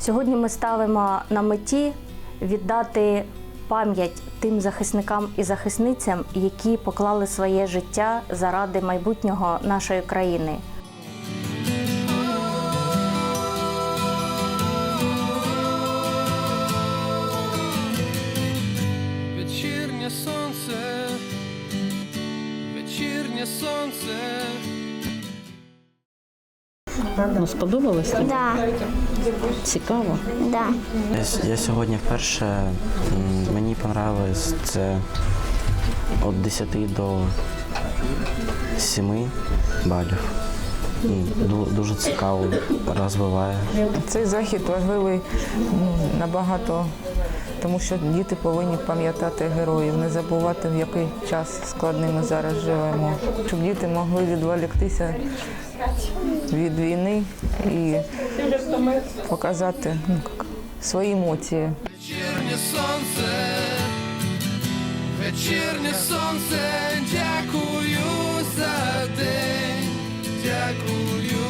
Сьогодні ми ставимо на меті віддати пам'ять тим захисникам і захисницям, які поклали своє життя заради майбутнього нашої країни. Вечірнє сонце, вечірнє сонце. Ну, сподобалось? тобі? Да, Цікаво. да. Я, с- я сьогодні вперше м, мені понравилось це від 10 до 7 балів. Ду- Дуже цікаво, розвиває. Цей захід важливий ну, набагато, тому що діти повинні пам'ятати героїв, не забувати, в який час складний ми зараз живемо, щоб діти могли відволіктися від війни і показати ну, як, свої емоції. Вечірнє сонце, вечірнє сонце, mergulho